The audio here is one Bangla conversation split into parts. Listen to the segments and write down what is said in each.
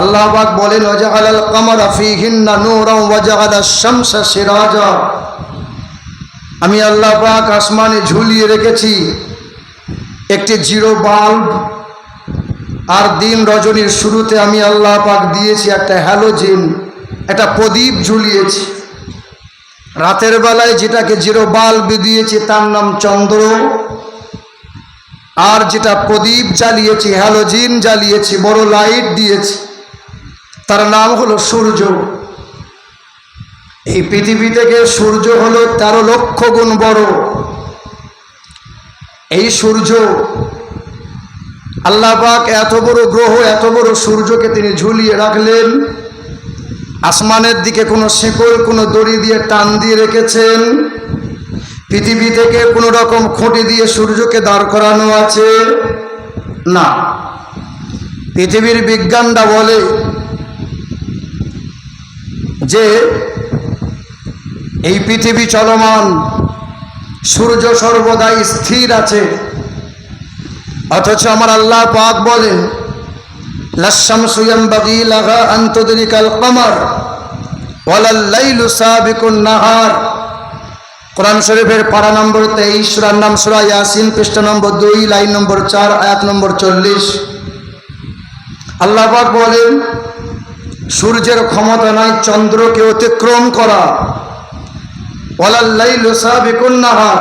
আল্লাহ বলেন আল কামারা আমি আল্লাহ আসমানে ঝুলিয়ে রেখেছি একটি জিরো বাল্ব আর দিন রজনীর শুরুতে আমি আল্লাহ পাক দিয়েছি একটা হ্যালোজিন, একটা প্রদীপ ঝুলিয়েছি। রাতের বেলায় যেটাকে জিরো বাল্ব দিয়েছি তার নাম চন্দ্র, আর যেটা প্রদীপ জ্বালিয়েছি, হ্যালোজিন জ্বালিয়েছি, বড় লাইট দিয়েছি। তার নাম হলো সূর্য। এই পৃথিবী থেকে সূর্য হলো তেরো লক্ষ গুণ বড়। এই সূর্য, আল্লাহ পাক এত বড় গ্রহ, এত বড় সূর্যকে তিনি ঝুলিয়ে রাখলেন। আসমানের দিকে কোনো শেকড়, কোনো দড়ি দিয়ে টান দিয়ে রেখেছেন। পৃথিবী থেকে কোনো রকম খুঁটি দিয়ে সূর্যকে দাঁড় করানো আছে। না। পৃথিবীর বিজ্ঞানটা বলে যে এই পৃথিবী চলমান, সূর্য সর্বদাই স্থির আছে। অথচ আমার আল্লাহ পাক বলেন লাসাম সুয়াম বাগি লাগা আন্তরিকাল কমর নাহার। কোরআন শরীফের পারা নম্বর তেইশ, সুরার নাম সুরা ইয়াসিন, পৃষ্ঠা নম্বর দুই, লাইন নম্বর চার, আয়াত নম্বর চল্লিশ। আল্লাহ পাক বলেন সূর্যের ক্ষমতা নাই, চন্দ্রকে অতিক্রম করা। নাহার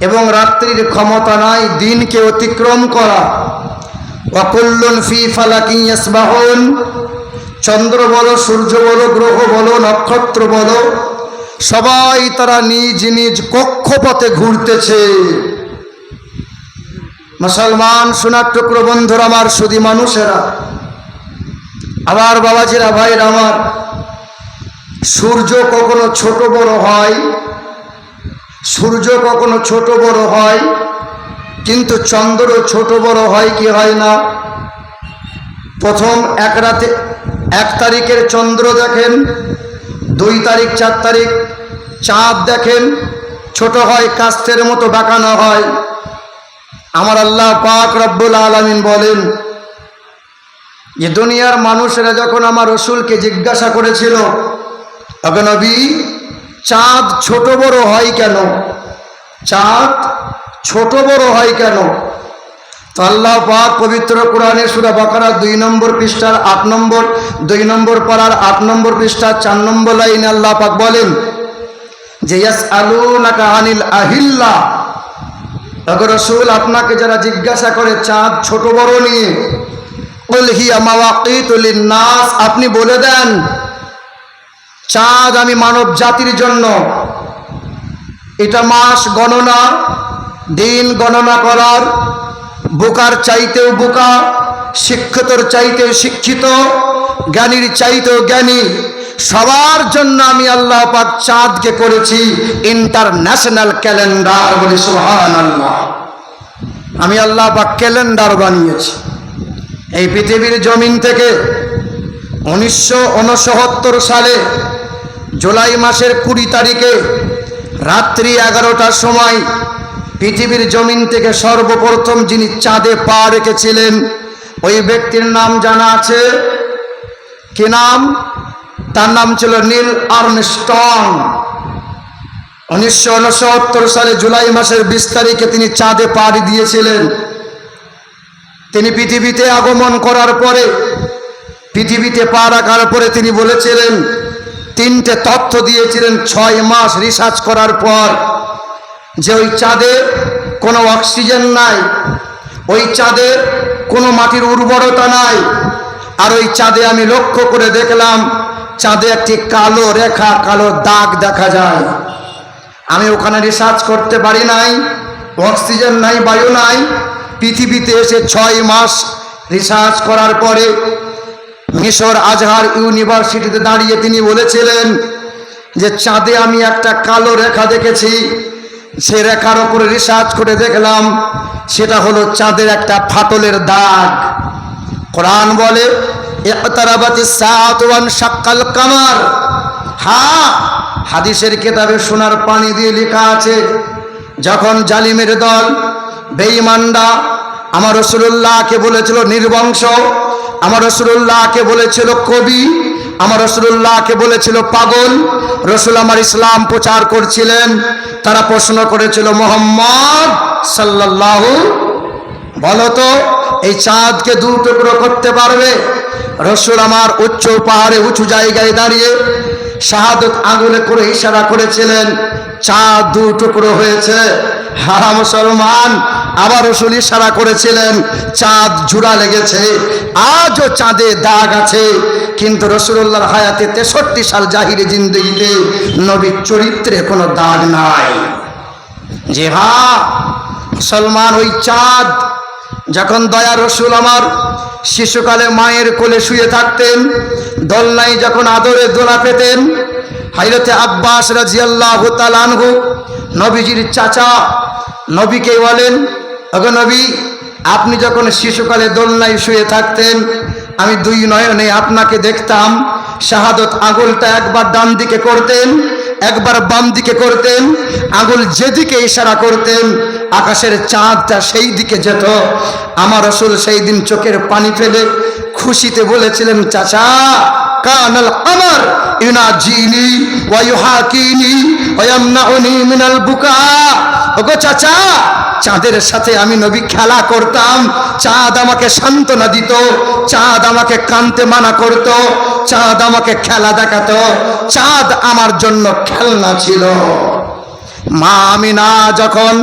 এবং রাত্রির ক্ষমতা নাই, দিনকে অতিক্রম করা। ওয়াকুল্লুন ফি ইয়াসবাহুন, চন্দ্র বলো, সূর্য বলো, গ্রহ বলো, নক্ষত্র বলো, সবাই তারা নিজ নিজ কক্ষপথে ঘুরতেছে। মুসলমান, সোনার টুকরো বন্ধুর, আমার সুদী মানুষেরা আমার বাবাজিরা ভাইরা আমার, সূর্য কখনো ছোট বড় হয়, সূর্য কখনো ছোট বড় হয়, কিন্তু চন্দ্র ছোট বড় হয় কি হয় না? প্রথম এক রাতে এক তারিখের চন্দ্র দেখেন, দুই তারিখ, চার তারিখ, চাঁদ দেখেন, ছোট হয় কাস্তের মতো বাঁকানো হয়। আমার আল্লাহ পাক রব্বুল আলমিন বলেন যে দুনিয়ার মানুষেরা যখন আমার রসুলকে জিজ্ঞাসা করেছিল নবী, চাঁদ ছোট বড় হয় কেন? চাঁদ ছোট বড় হয় কেন? তো আল্লাহ পাক পবিত্র কোরআনে সুরা বাকারা দুই নম্বর পৃষ্ঠার আট নম্বর, দুই নম্বর পাড়ার আট নম্বর পৃষ্ঠার চার নম্বর লাইনে আল্লাহ পাক বলেন যে ইয়াস আলু নাকা আনিল আহিল্লা। রসুল আপনাকে যারা জিজ্ঞাসা করে, চাঁদ ছোট বড় নিয়ে নাস আপনি বলে দেন, চাঁদ আমি মানব জাতির জন্য। এটা মাস গণনা, দিন গণনা করার, বোকার চাইতেও বোকা, শিক্ষিতর চাইতেও শিক্ষিত, জ্ঞানীর চাইতেও জ্ঞানী। সবার জন্য আমি আল্লাহ পাক চাঁদকে করেছি ইন্টারন্যাশনাল ক্যালেন্ডার বলি সুহান আল্লাহ আমি আল্লাহ পাক ক্যালেন্ডার বানিয়েছি। এই পৃথিবীর জমিন থেকে উনিশশো সালে জুলাই মাসের কুড়ি তারিখে রাত্রি এগারোটার সময় পৃথিবীর জমিন থেকে সর্বপ্রথম যিনি চাঁদে পা রেখেছিলেন, ওই ব্যক্তির নাম জানা আছে? কি নাম? তার নাম ছিল নীল আর্মস্টং উনিশশো সালে জুলাই মাসের বিশ তারিখে তিনি চাঁদে পাড়ি দিয়েছিলেন। তিনি পৃথিবীতে আগমন করার পরে, পৃথিবীতে পা রাখার পরে তিনি বলেছিলেন, তিনটে তথ্য দিয়েছিলেন ছয় মাস রিসার্চ করার পর, যে ওই চাঁদে কোনো অক্সিজেন নাই, ওই চাঁদে কোনো মাটির উর্বরতা নাই, আর ওই চাঁদে আমি লক্ষ্য করে দেখলাম, চাঁদে একটি কালো রেখা, কালো দাগ দেখা যায়। আমি ওখানে রিসার্চ করতে পারি নাই অক্সিজেন নাই, বায়ু নাই পৃথিবীতে এসে ছয় মাস রিসার্চ করার পরে মিশর আজহার ইউনিভার্সিটিতে দাঁড়িয়ে তিনি বলেছিলেন যে চাঁদে আমি একটা কালো রেখা দেখেছি। সে রেখার ওপরে রিসার্চ করে দেখলাম, সেটা হলো চাঁদের একটা ফাটলের দাগ। কোরআন বলে শাক্কাল কামার। হ্যাঁ হাদিসের কেতাবে সোনার পানি দিয়ে লেখা আছে, যখন জালিমের দল বেঈমানরা, আমার রসুল্লাহকে বলেছিল নির্বংশ আমার রসুল্লাহকে বলেছিল কবি, আমার রসুল্লাহকে বলেছিল পাগল। রসুল আমার ইসলাম প্রচার করছিলেন, তারা প্রশ্ন করেছিল, মোহাম্মদ সাল্লাল্লাহু বলো তো, এই চাঁদকে দু টুকরো করতে পারবে? রসুল আমার উচ্চ পাহাড়ে উঁচু জায়গায় দাঁড়িয়ে শাহাদত আঙুলে করে ইশারা করেছিলেন, চাঁদ দু টুকরো হয়েছে, হারা মুসলমান আবার রসুল ইশারা করেছিলেন, চাঁদ জুড়া লেগেছে, আজও চাঁদে দাগ আছে। কিন্তু রসুল্লাহর হায়াতে তেষট্টি সাল জাহিরে জিন্দগিতে নবীর চরিত্রে কোনো দাগ নাই। যে হা, মুসলমান ওই চাঁদ, যখন দয়া রসুল আমার শিশুকালে মায়ের কোলে শুয়ে থাকতেন দোলনায় যখন আদরে দোলা পেতেন, হাইরতে আব্বাস রাজিয়াল্লাহ তালানহু নবীজির চাচা নবীকে বলেন নবী, আপনি যখন শিশুকালে দোলনায় শুয়ে থাকতেন, আমি দুই নয়নে আপনাকে দেখতাম, শাহাদত আঙুলটা একবার ডান দিকে করতেন, একবার বাম দিকে করতেন, আঙুল যেদিকে ইশারা করতেন, আকাশের চাঁদটা সেই দিকে যেত। আমার রসুল সেই দিন চোখের পানি ফেলে খুশিতে বলেছিলেন, চাচা, কানাল আমার ইউনাজিনি ওয়া ইউহাকিনি ওয়া ইয়ামনাউনি মিনাল বুকা। ওগো চাচা, চাঁদের সাথে আমি নবী খেলা করতাম, চাঁদ আমাকে সান্ত্বনা দিত, চাঁদ আমাকে কানতে মানা করত, চাঁদ আমাকে খেলা দেখাতো, চাঁদ আমার জন্য খেলনা ছিল। মা আমি না যখন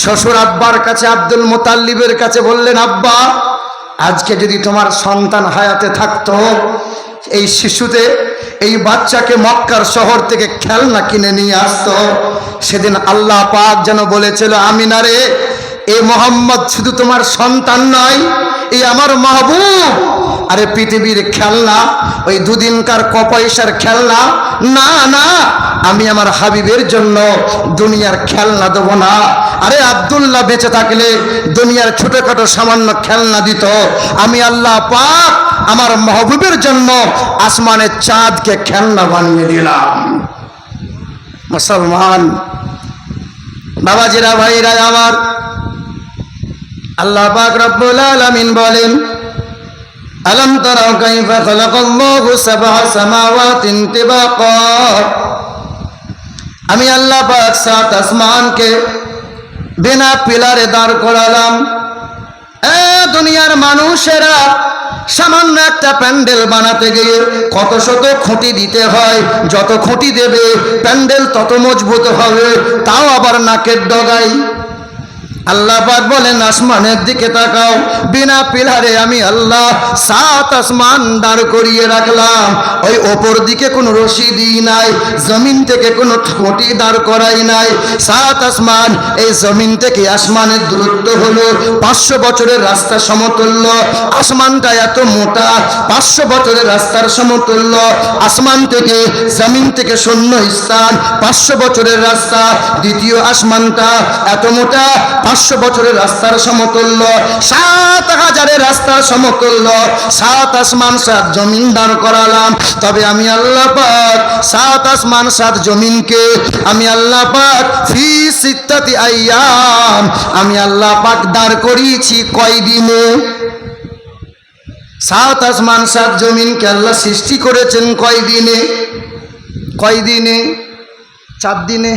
শ্বশুর আব্বার কাছে আব্দুল মোতাল্লিবের কাছে বললেন, আব্বা আজকে যদি তোমার সন্তান হায়াতে থাকতো, এই শিশুতে, এই বাচ্চাকে মক্কার শহর থেকে খেলনা কিনে নিয়ে আসতো, সেদিন আল্লাহ পাক যেন বলেছিল আমিনারে এ মোহাম্মদ শুধু তোমার সন্তান নয় এই আমার মাহবুব। আরে পৃথিবীর খেলনা, ওই দুদিনকার কপয়সার খেলনা, না না, আমি আমার হাবিবের জন্য দুনিয়ার খেলনা দেবো না। আরে আব্দুল্লাহ বেঁচে থাকলে দুনিয়ার ছোটখাটো সামান্য খেলনা দিত। আমি আল্লাহ পাক আমার মাহবুবের জন্য আসমানের চাঁদকে খেলনা বানিয়ে দিলাম। মুসলমান, বাবাজিরা, ভাইরা, আমার আল্লাহ পাক রব্বুল আলামিন বলেন খালাকাল্লাহু সাবআ সামাওয়াতিন তিবাকা। আমি আল্লাহ পাক সাত আসমানকে বিনা পিলারে দাঁড় করালাম। এ দুনিয়ার মানুষেরা সামান্য একটা প্যান্ডেল বানাতে গিয়ে কত শত খুঁটি দিতে হয়, যত খুঁটি দেবে, প্যান্ডেল তত মজবুত হবে, তাও আবার নাকের ডগাই আল্লাহ বলেন, আসমানের দিকে তাকাও। বিনা পিলারে আমি আল্লাহ সাত আসমান দাঁড় করিয়ে রাখলাম। ওই ওপর দিকে কোনো রশি দিই নাই, জমিন থেকে কোনো ঠোঁটি দাঁড় করাই নাই। সাত আসমান, এই জমিন থেকে আসমানের দূরত্ব হলো পাঁচশো বছরের রাস্তা সমতুল্য। আসমানটা এত মোটা, পাঁচশো বছরের রাস্তার সমতুল্য। আসমান থেকে, জমিন থেকে শূন্য স্থান, পাঁচশো বছরের রাস্তা। দ্বিতীয় আসমানটা এত মোটা পাঁচশো বছরের রাস্তার সমতুল্য, সাত হাজারের রাস্তার সমতুল্য, সাত আসমান, সাত জমিন দান করালাম। তবে আমি আল্লাহ পাক সাত আসমান, সাত জমিনকে আমি আল্লাহ পাক ফি সিত্তাতি আইয়াম, আমি আল্লাহ পাক দাঁড় করিয়েছি কয়দিনে? সাত আসমান, সাত জমিনকে আল্লাহ সৃষ্টি করেছেন কয়দিনে? কয়দিনে? চার দিনে?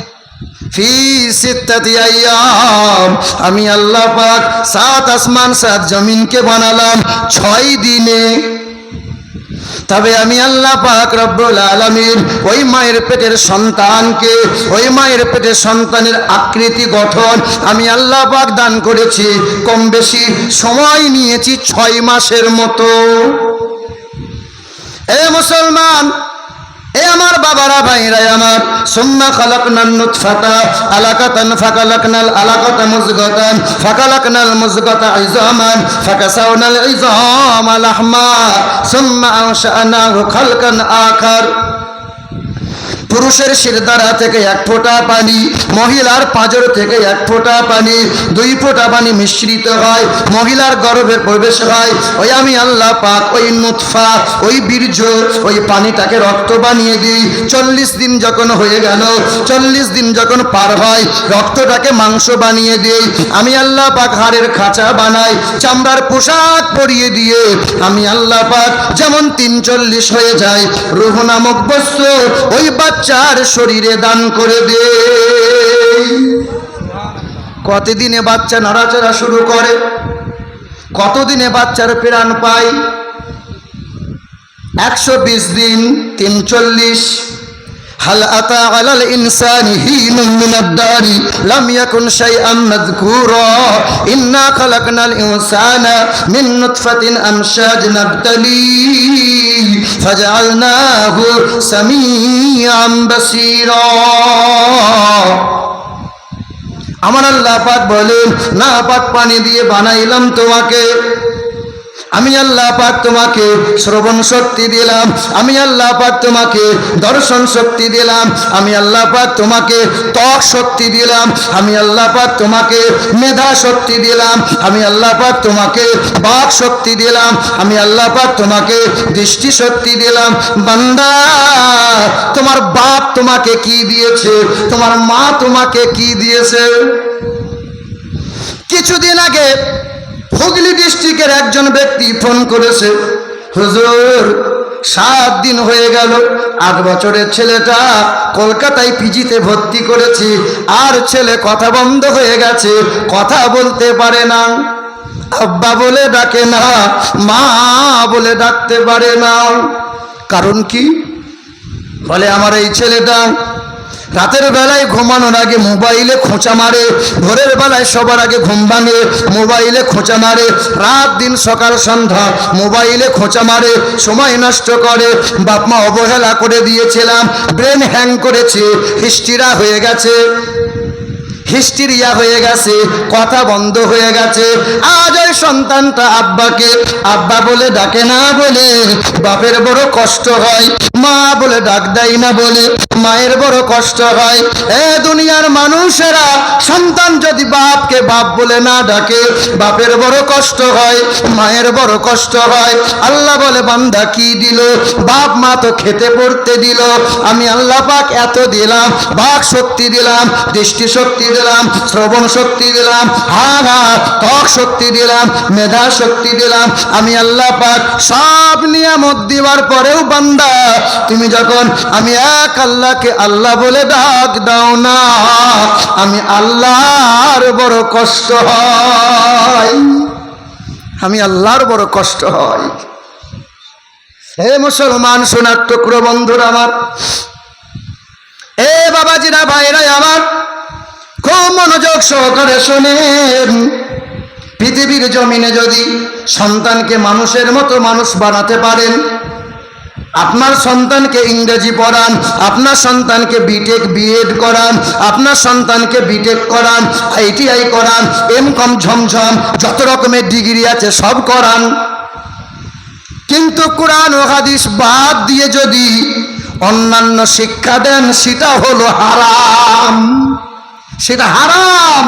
আমি আল্লাহ পাক সাত আসমান, সাত জমিনকে বানালাম ছয় দিনে। তবে আমি আল্লাহ পাক রব্বুল আলামিন ওই মায়ের পেটের সন্তানকে, ওই মায়ের পেটের সন্তানের আকৃতি গঠন আমি আল্লাহ পাক দান করেছি। কম বেশি সময় নিয়েছি ছয় মাসের মতো। এ মুসলমান এ আমার বাবারা ভাইরা আমার সুম্মা খালাকনান নুতফাতা আলাকাতান ফাকালাকনাল আলাকাতা মুজগাতান ফাকালাকনাল মুজগাতা ইজামান ফাকাসাউনাল ইজামা লাহমা সুম্মা আনশানাহু খালকান আখার পুরুষের শিরদারা থেকে এক ফোঁটা পানি, মহিলার পাজর থেকে এক ফোঁটা পানি, দুই ফোঁটা পানি মিশ্রিত হয়, মহিলার গর্ভে প্রবেশ হয়। ওই আমি আল্লাহ পাক ওই নুৎফা ওই বীর্য, ওই পানিটাকে রক্ত বানিয়ে দিই। চল্লিশ দিন যখন হয়ে গেল, চল্লিশ দিন যখন পার হয়, রক্তটাকে মাংস বানিয়ে দিই। আমি আল্লাহ পাক হাড়ের খাঁচা বানাই, চামড়ার পোশাক পরিয়ে দিয়ে আমি আল্লাহ পাক যেমন তিন চল্লিশ হয়ে যায়, রুহ নামক বস্ত্র ওই বাচ্চার শরীরে দান করে দে কতদিনে বাচ্চা নাড়াচাড়া শুরু করে? কতদিনে বাচ্চার প্রাণ পায়? একশো বিশ দিন তিন হাল আতা আলাল ইনসানি হিনুম মিনাদ দারি লাম ইয়াকুন শাইআম মাযকুরা ইন্না খালাকনাল ইনসানা মিন নুতফাতিন আমশাজ নাবতালি ফাজআলনাহু সামিআম বাসীরা আমার আল্লাহ পাক বলেন, না পাক পানি দিয়ে বানাইলাম তোমাকে। আমি আল্লাহ পাক তোমাকে শ্রবণ শক্তি দিলাম, আমি আল্লাহ পাক তোমাকে দর্শন শক্তি দিলাম, আমি আল্লাহ পাক তোমাকে ত্বক শক্তি দিলাম, আমি আল্লাহ পাক তোমাকে মেধা শক্তি দিলাম, আমি আল্লাহ পাক তোমাকে বাক শক্তি দিলাম, আমি আল্লাহ পাক তোমাকে দৃষ্টি শক্তি দিলাম। বান্দা, তোমার বাপ তোমাকে কি দিয়েছে? তোমার মা তোমাকে কি দিয়েছে? কিছুদিন আগে হুগলি ডিস্ট্রিক্টের একজন ব্যক্তি ফোন করেছে, হুজুর, সাত দিন হয়ে গেল, আট বছরের ছেলেটা কলকাতায় পিজিতে ভর্তি করেছি, আর ছেলে কথা বন্ধ হয়ে গেছে, কথা বলতে পারে না। আব্বা বলে ডাকে না, মা বলে ডাকতে পারে না। কারণ কি? বলে, আমার এই ছেলেটা রাতের বেলায় ঘুমানোর আগে মোবাইলে খোঁচা মারে, ভোরের বেলায় সবার আগে ঘুম ভাঙে, মোবাইলে খোঁচা মারে, রাত দিন সকাল সন্ধ্যা মোবাইলে খোঁচা মারে, সময় নষ্ট করে বাপমা অবহেলা করে দিয়েছিলাম, ব্রেন হ্যাং করেছে, হিস্টিরা হয়ে গেছে। হিস্টিরিয়া হয়ে গেছে, কথা বন্ধ হয়ে গেছে। আজ ওই সন্তানটা আব্বাকে, আব্বা বলে ডাকে না বলে, বাপের বড় কষ্ট হয়। মা বলে ডাক দেয় না বলে, মায়ের বড় কষ্ট হয়। এ দুনিয়ার মানুষেরা, সন্তান যদি বাপকে বাপ বলে না ডাকে, বাপের বড় কষ্ট হয়, মায়ের বড় কষ্ট হয়। আল্লাহ বলে, বান্দা কি দিল? বাপ মা তো খেতে পড়তে দিল। আমি আল্লাহ পাক এত দিলাম, বাক শক্তি দিলাম দৃষ্টি শক্তি দিলাম, শ্রবণ শক্তি দিলাম, হা হা, ত্বক শক্তি দিলাম, মেধা শক্তি দিলাম, আমি আল্লাহ পাক সব নিয়ামত দিবার পরেও বান্দা। তুমি যখন আমি এক আল্লাহকে আল্লাহ বলে ডাক দাও না, আমি আল্লাহর বড় কষ্ট হয়। আমি আল্লাহর বড় কষ্ট হয়। হে মুসলমান, সোনার টুকরো বন্ধুরা আমার, এ বাবাজিরা ভাইরা আমার খুব মনোযোগ সহকারে শোনেন। পৃথিবীর জমিনে যদি সন্তানকে মানুষের মতো মানুষ বানাতে পারেন, আপনার সন্তানকে ইংরেজি পড়ান, আপনার সন্তানকে বিটেক বিএড করান, আপনার সন্তানকে বিটেক করান আইটিআই করান, এম কম ঝমঝম, যত রকমের ডিগ্রি আছে সব করান। কিন্তু কোরআন ও হাদিস বাদ দিয়ে যদি অন্যান্য শিক্ষা দেন, সেটা হলো হারাম। সেটা হারাম।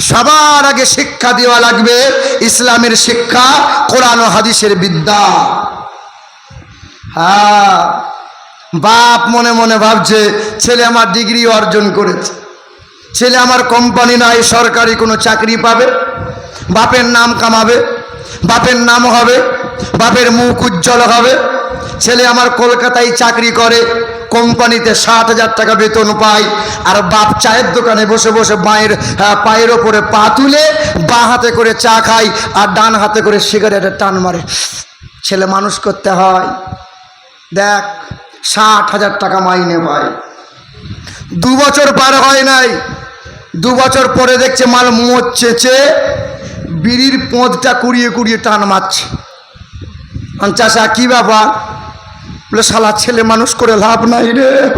সবার আগে শিক্ষা দেওয়া লাগবে, ইসলামের শিক্ষা, কোরআন ও হাদিসের বিদ্যা। হ্যাঁ বাপ মনে মনে ভাবছে, ছেলে আমার ডিগ্রি অর্জন করেছে। ছেলে আমার কোম্পানি নাই, সরকারি কোনো চাকরি পাবে। বাপের নাম কামাবে, বাপের নাম হবে, বাপের মুখ উজ্জ্বল হবে। ছেলে আমার কলকাতায় চাকরি করে কোম্পানিতে ষাট হাজার টাকা বেতন পায় আর বাপ চায়ের দোকানে বসে বসে মায়ের পায়ের ওপরে পা তুলে বাঁ হাতে করে চা খায় আর ডান হাতে করে সিগারেটের টান মারে। ছেলে মানুষ করতে হয়। দেখ, ষাট হাজার টাকা মাইনে পায় দু বছর পার হয় নাই। দু বছর পরে দেখছে মাল মোচ চেচে বিড়ির পোঁদটা কুড়িয়ে কুড়িয়ে টান মারছে। চাষা কি ব্যাপার? বলে, শালা ছেলে মানুষ করে লাভ নাই রে।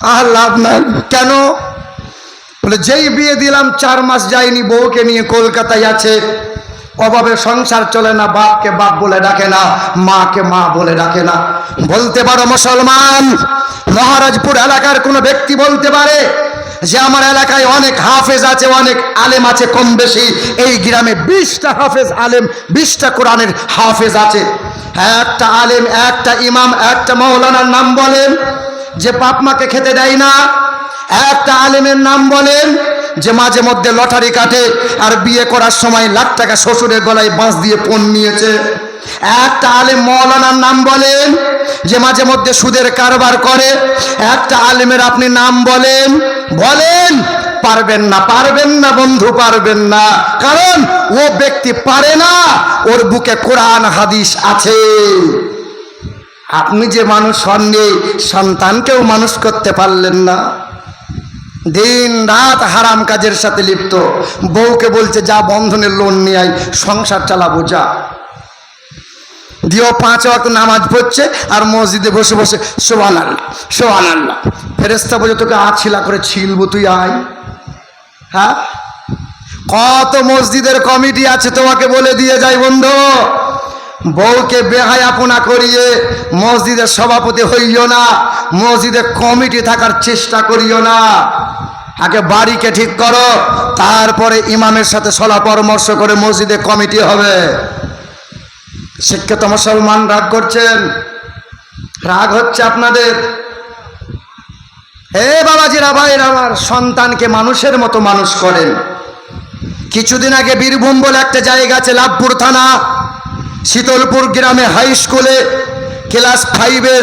আর লাভ নাই। কেন? বলে, যেই বিয়ে দিলাম, চার মাস যায়নি, বউকে নিয়ে কলকাতায় আছে। অভাবে সংসার চলে না, বাপকে বাপ বলে ডাকে না, মাকে মা বলে ডাকে না। বলতে পারো মুসলমান, মহারাজপুর এলাকার কোনো ব্যক্তি বলতে পারে যে আমার এলাকায় অনেক হাফেজ আছে, অনেক আলেম আছে, কম বেশি। এই গ্রামে বিশটা হাফেজ আলেম, বিশটা কোরআনের হাফেজ আছে। একটা আলেম, একটা ইমাম, একটা মৌলানার নাম বলেন যে বাপ মাকে খেতে দেয় না। একটা আলেমের নাম বলেন যে মাঝে মধ্যে লটারি কাটে আর বিয়ে করার সময় লাখ টাকা শ্বশুরের গলায় বাঁশ দিয়ে পণ নিয়েছে। একটা আলেম মৌলানার নাম বলেন, যে মাঝে মধ্যে সুদের কারবার করে। একটা আলেমের আপনি নাম বলেন বলেন, পারবেন না পারবেন না বন্ধু, পারবেন না। কারণ ও ব্যক্তি পারে না, ওর বুকে কোরআন, হাদিস আছে। আপনি যে মানুষ হননি সন্তানকেও মানুষ করতে পারলেন না। দিন রাত হারাম কাজের সাথে লিপ্ত। বউকে বলছে, যা বন্ধনের লোন নিয়ে আয়, সংসার চালাবো, যা। দিও পাঁচ ওয়াক্ত নামাজ পড়ছে আর মসজিদে বসে বসে সোহান আল্লাহ সোহান আল্লাহ ফেরেস্তা বলে তোকে আছিলা করে ছিলবো তুই, আয়। হ্যাঁ? কত মসজিদের কমিটি আছে তোমাকে বলে দিয়ে যাই, বন্ধু। বউকে বেহায় আপনা করিয়ে মসজিদের সভাপতি হইও না, মসজিদে কমিটি থাকার চেষ্টা করিও না। আগে বাড়িকে ঠিক করো, তারপরে ইমামের সাথে সলা পরামর্শ করে মসজিদে কমিটি হবে। শিক্ষিত মুসলমান রাগ করছেন? রাগ হচ্ছে আপনাদের? হে বাবাজিরা ভাইরা আমার সন্তানকে মানুষের মতো মানুষ করেন। কিছুদিন আগে বীরভূম বলে একটা জায়গা আছে, লাভপুর থানা। শীতলপুর গ্রামে হাই স্কুলে ক্লাস ফাইভের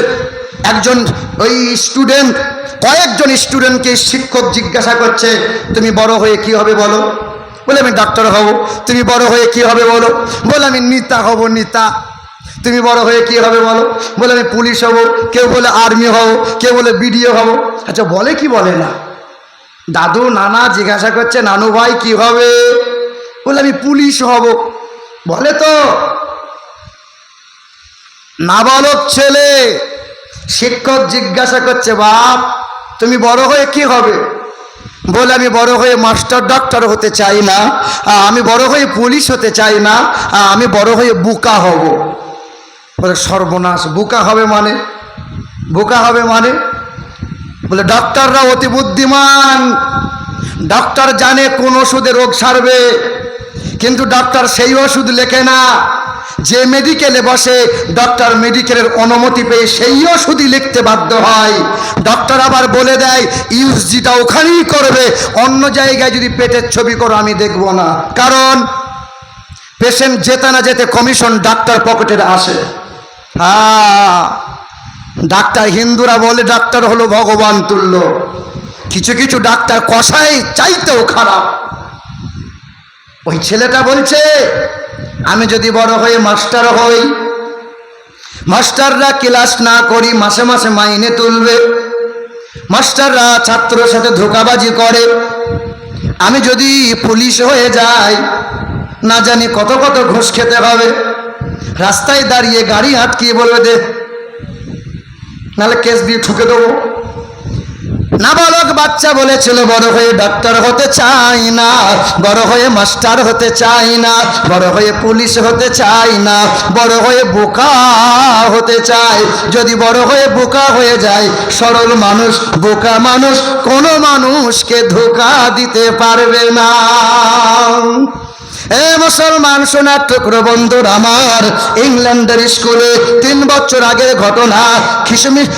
একজন ওই স্টুডেন্ট কয়েকজন স্টুডেন্টকে শিক্ষক জিজ্ঞাসা করছে, তুমি বড় হয়ে কি হবে বলো? বলে, আমি ডাক্তার হব। তুমি বড় হয়ে কি হবে বলো? বলে, আমি নেতা হব, নেতা। তুমি বড় হয়ে কি হবে বলো? বলে, আমি পুলিশ হব। কেউ বলে, আর্মি হব। কেউ বলে, বিডিও হব। আচ্ছা বলে কি বলে না? দাদু, নানা জিজ্ঞাসা করছে, নানু ভাই, কি হবে? বলে, আমি পুলিশ হব। বলে তো, নাবালক ছেলে। শিক্ষক জিজ্ঞাসা করছে, বাপ, তুমি বড় হয়ে কি হবে? বলে আমি বড় হয়ে মাস্টার, ডাক্তার হতে চাই না। আমি বড় হয়ে পুলিশ হতে চাই না। আমি বড় হয়ে বুকা হব। বলে সর্বনাশ, বুকা হবে মানে? বুকা হবে মানে? বলে ডক্টররা অতি বুদ্ধিমান। ডক্টর জানে কোন ওষুধে রোগ সারবে, কিন্তু ডক্টর সেই ওষুধ লেখে না। যে মেডিকেলে বসে ডক্টর মেডিকেলের অনুমতি পেয়ে সেই ওষুধই লিখতে বাধ্য হয়। ডক্টর আবার বলে দেয় ইউজজিটা ওখানেই করবে। অন্য জায়গায় যদি পেটের ছবি করো, আমি দেখব না। কারণ পেশেন্ট যেতে না যেতে কমিশন ডাক্তার পকেটের আসে। হ্যাঁ। ডাক্তার হিন্দুরা বলে ডাক্তার হলো ভগবান তুল্য। কিছু কিছু ডাক্তার কষাই চাইতেও খারাপ। ওই ছেলেটা বলছে আমি যদি বড় হয়ে মাস্টার হই, মাস্টাররা ক্লাস না করি, মাসে মাসে মাইনে তুলবে। মাস্টাররা ছাত্রের সাথে ধোকাবাজি করে। আমি যদি পুলিশ হয়ে যাই, না জানি কত কত ঘুষ খেতে হবে। রাস্তায় দাঁড়িয়ে গাড়ি আটকিয়ে বলবে, দে নাহলে কেস দিয়ে ঠুকে দেবো। নাবালক বাচ্চা বলেছিল, বড় হয়ে ডাক্তার হতে চাই না, বড় হয়ে মাস্টার হতে চাই না, বড় হয়ে পুলিশ হতে চাই না, বড় হয়ে বোকা হতে চাই। যদি বড় হয়ে বোকা হয়ে যায়, সরল মানুষ, বোকা মানুষ, কোনো মানুষকে ধোকা দিতে পারবে না। এ মুসলমান সোনার টুকরো বন্ধুর আমার। ইংল্যান্ডের স্কুলে তিন বছর আগের ঘটনা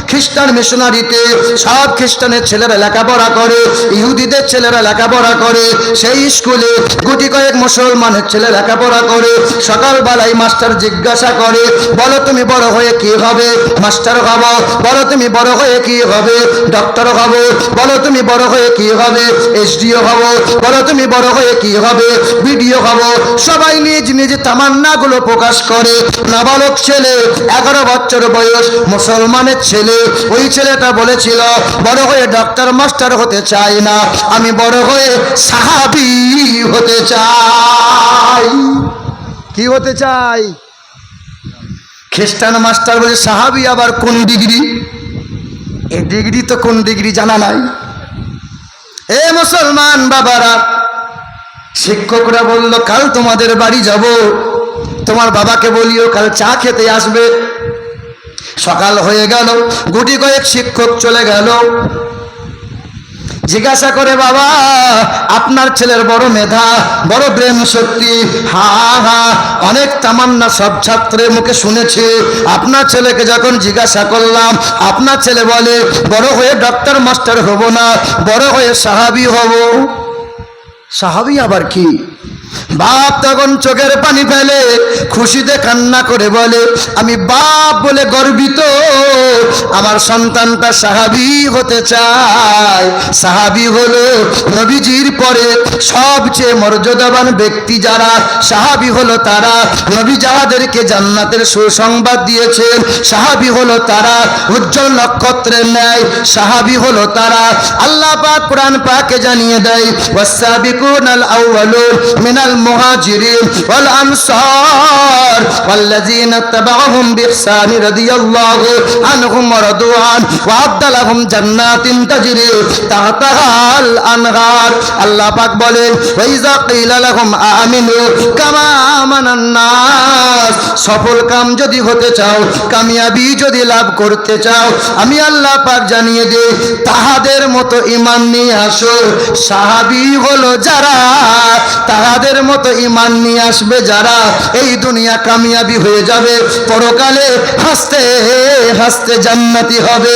খ্রিস্টান মিশনারিতে সব খ্রিস্টানের ছেলেরা লেখাপড়া করে, ইহুদিদের ছেলেরা লেখাপড়া করে। সেই স্কুলে গুটি কয়েক মুসলমানের ছেলে লেখাপড়া করে, সকালবেলায় মাস্টার জিজ্ঞাসা করে, বলো তুমি বড় হয়ে কি হবে? মাস্টার হব। বলো তুমি বড় হয়ে কি হবে? ডক্টর হব। বলো তুমি বড় হয়ে কি হবে? এসডিও হব। বলো তুমি বড় হয়ে কি হবে? বিডিও হব। সবাই নিজ নিজ তামান্নাগুলো প্রকাশ করে। নাবালক ছেলে, এগারো বছর বয়স, মুসলমানের ছেলে। ওই ছেলেটা বলেছিল, বড় হয়ে ডক্টর মাস্টার হতে চাই না। আমি বড় হয়ে সাহাবি হতে চাই। কি হতে চাই? খ্রিস্টান মাস্টার বলে, সাহাবি আবার কোন ডিগ্রি? এ ডিগ্রি তো কোন ডিগ্রি জানা নাই। এ মুসলমান বাবারা শিক্ষকরা বলল, কাল তোমাদের বাড়ি যাব। তোমার বাবাকে বলিও, কাল চা খেতে আসবে। সকাল হয়ে গেল, গুটি কয়েক শিক্ষক চলে গেল। জিজ্ঞাসা করে, বাবা, আপনার ছেলের বড় মেধা, বড় ব্রেন শক্তি, হা হা, অনেক তামান্না সব ছাত্রের মুখে শুনেছি। আপনার ছেলেকে যখন জিজ্ঞাসা করলাম, আপনার ছেলে বলে, বড় হয়ে ডক্টর মাস্টার হব না, বড় হয়ে সাহাবি হব। সাহাবি আবার কি? বাপ তখন চোখের পানি ফেলে, খুশিতে কান্না করে বলে, আমি বাপ বলে গর্বিত, আমার সন্তানটা সাহাবি হতে চায়। সাহাবি হলো নবীজির পরে সবচেয়ে মর্যাদাবান ব্যক্তি যারা। সাহাবি হলো তারা। নবী যাহাদেরকে জান্নাতের সুসংবাদ দিয়েছেন সাহাবি হলো তারা উজ্জ্বল নক্ষত্রের ন্যায়। সাহাবি হলো তারা আল্লাহ পাক কোরআন পাকে জানিয়ে দেয় ওয়াসাবিকুন আল আউয়ালুন মিনাল মুহাজিরিন ওয়াল আনসার والذين اتبعهم بإحسان رضي الله عنهم ورضوا عنه وأعد لهم جنات تجري تحتها الأنهار আল্লাহ পাক বলেন ওয়াইজা কিলা লাহুম আমিনু কামা আমানান নাস সফল কাম যদি হতে চাও কামিয়াবি যদি লাভ করতে চাও আমি আল্লাহ পাক জানিয়ে দিই তাহাদের মতো ইমান নিয়ে আসো সাহাবি হলো যারা তাহাদের মতো ইমান নিয়ে আসবে যারা এই দুনিয়া কামিয়াবি হয়ে যাবে। পরকালে হাসতে হাসতে জান্নাতি হবে।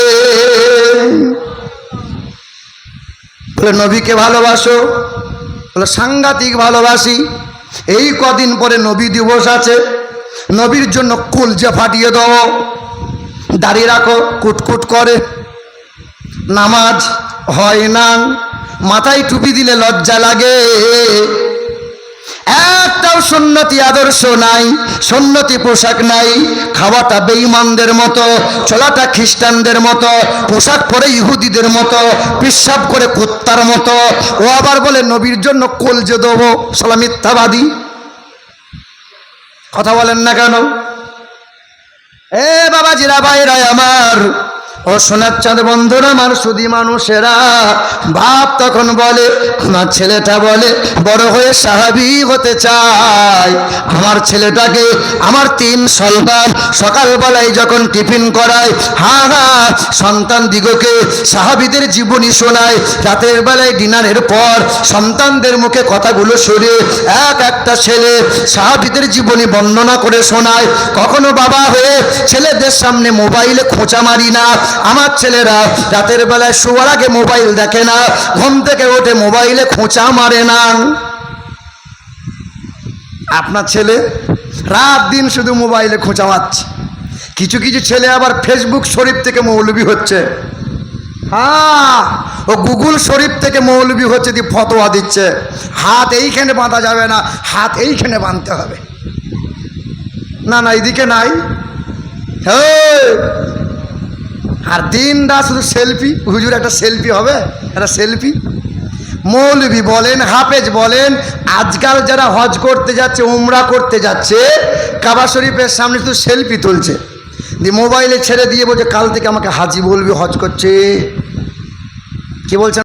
বলে, নবীকে ভালোবাসো? বলে, সাংঘাতিক ভালোবাসি। এই কদিন পরে নবী দিবস আছে। নবীর জন্য কুলজে ফাটিয়ে দাও। দাড়ি রাখো, কুটকুট করে। নামাজ হয় না। মাথায় টুপি দিলে লজ্জা লাগে। একটাও সন্ন্যতি আদর্শ নাই সন্ন্যতি পোশাক নাই, খাওয়াটা বেঈমানদের মতো, চলাটা খ্রিস্টানদের মতো, পোশাক পরে ইহুদিদের মতো, পেশাব করে কুত্তার মতো, ও আবার বলে নবীর জন্য কলজে দেবো সালা মিথ্যাবাদী। কথা বলেন না কেন? এ বাবাজিরা ভাইরা আমার ও সোনার চাঁদ বন্ধুরা আমার সুদি মানুষেরা, বাপ তখন বলে, আমার ছেলেটা বলে, বড় হয়ে সাহাবি হতে চায়। আমার ছেলেটাকে আমার তিন সন্তান সকালবেলায় যখন টিফিন করায়, হা হা, সন্তান দিগকে সাহাবিদের জীবনী শোনায়। রাতের বেলায় ডিনারের পর সন্তানদের মুখে কথাগুলো সরে এক একটা ছেলে সাহাবিদের জীবনী বর্ণনা করে শোনায়। কখনো বাবা হয়ে ছেলেদের সামনে মোবাইলে খোঁচা মারি না আমার ছেলেরা রাতের বেলায় শোয়ার আগে মোবাইল দেখে না, ঘুম থেকে ওঠে মোবাইলে খোঁচা মারে না। আপনার ছেলে রাত দিন শুধু মোবাইলে খোঁচা মারছে। কিছু কিছু ছেলে আবার ফেসবুক শরীফ থেকে মৌলবি হচ্ছে। হ্যাঁ ও গুগল শরীফ থেকে মৌলবি হচ্ছে দিয়ে ফতোয়া দিচ্ছে। হাত এইখানে বাঁধা যাবে না, হাত এইখানে বাঁধতে হবে। না না এইদিকে নাই। হেই! আর দিনটা শুধু সেলফি হুজুর একটা সেলফি হবে? একটা সেলফি মৌলবি বলেন, হাফেজ বলেন, আজকাল যারা হজ করতে যাচ্ছে, উমরা করতে যাচ্ছে, কাবা শরীফের সামনে শুধু সেলফি তুলছে। দিয়ে মোবাইলে ছেড়ে দিয়ে বলছে, কাল থেকে আমাকে হাজি বলবি, হজ করছে। কি বলছেন?